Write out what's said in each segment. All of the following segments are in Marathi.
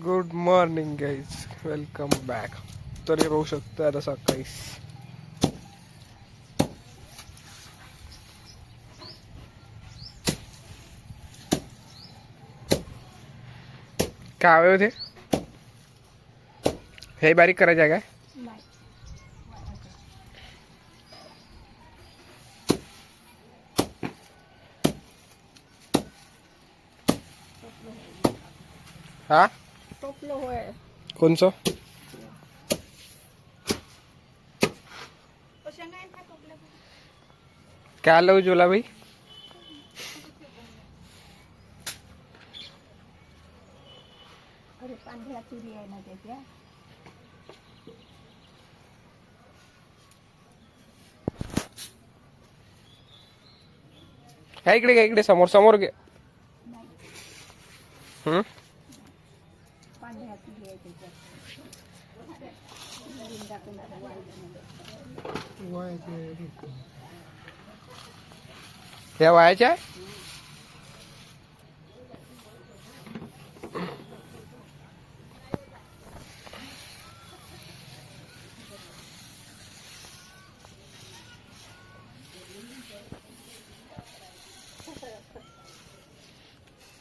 Good morning guys welcome back तरी होऊ शकतं आता सकाळी. काय हवे होते? हे बारीक करायचं आहे काय? हा? टोपलं होय. कोणचं? काय आलं उज्ज्वला बाई अरे पांढऱ्या तुरी आहे ना त्याच्या काय इकडे काय इकडे समोर समोर घे हम्म? पांढऱ्या तुरी आहे त्याच्या नवीन टाकून वाळल्यामध्ये. ह्या वायाच्या आहे?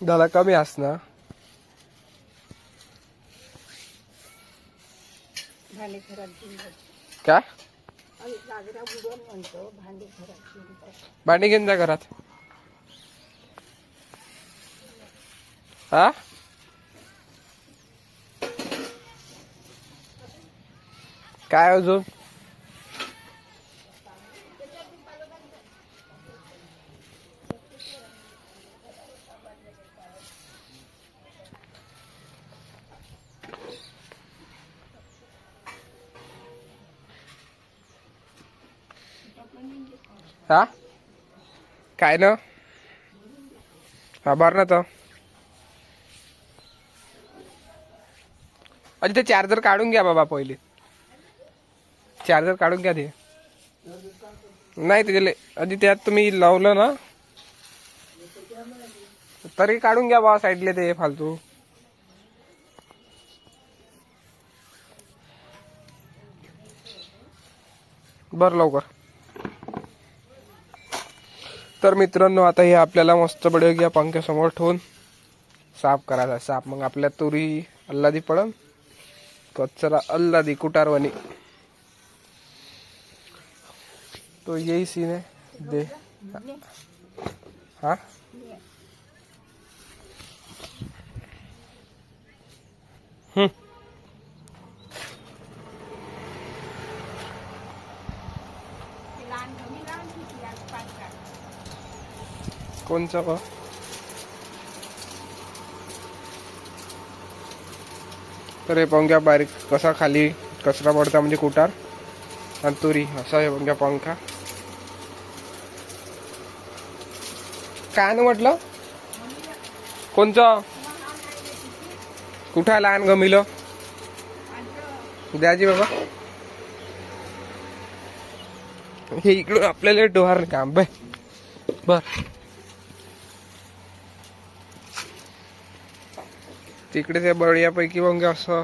दादा कमी असणार भांडी घरात. काय. भांडी घेऊन जा घरात हा काय अजून हा? काय ना? हा ना तर अरे ते चार्जर काढून घ्या बाबा पहिले. चार्जर काढून घ्या ते. नाही त्याच्याले आधी त्यात तुम्ही लावलं ना तरी काढून घ्या बाबा साईडले ते फालतू. बर लवकर. तर मित्रांनो आता हे आपल्याला मस्त बडे या पंख्यासमोर ठेवून. साफ करायचा साफ. मग आपल्या तुरी अल्लादी पडन कचरा अल्लादी कुटारवणी. तो यही सीन. आहे दे. हां हम्म ती लहान कमी लहान होती आज पाच काढ. कोणचा का? तर हे पंख्या बारीक कसा खाली कचरा पडता म्हणजे कुटार आणि तुरी असा हे पंख्या पंखा. काय ना म्हटलं? कोणचं? कुठं आहे लहान गमिल द्याजी बाबा. हे इकडून आपल्याला डोहार काम बाय. बर. तिकडे ते बढियापैकी मग असं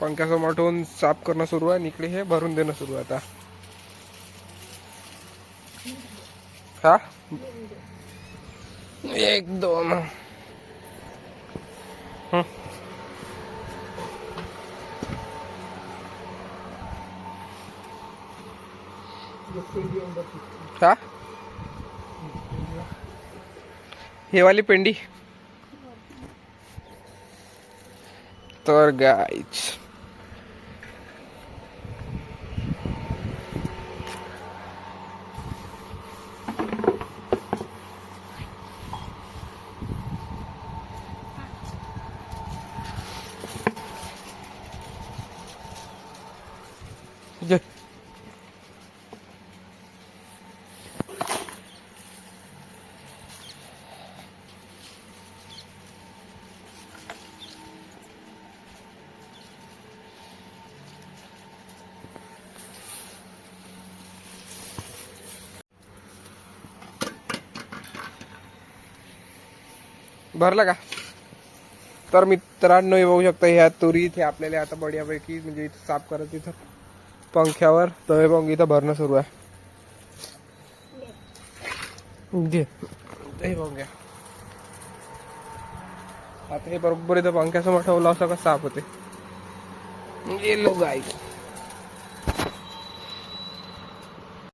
पंख्यासमोर ठेवून साफ करणं सुरू आहे आणि इकडे हे भरून देणं सुरू आहे आता. हा? एक दोन. हा? हे वाली पेंडी. तर गाईच भरलं का? तर मित्रांनो हे बघू शकता ह्या तुरी इथे आपल्याला आता बढियापैकी म्हणजे इथं साफ करत इथं पंख्यावर. तवे हे इथं भरणं सुरू आहे. हे बघ घ्या आता हे बरोबर इथं पंख्यासमोर ठेवलं असं का साफ होते गेलो गाई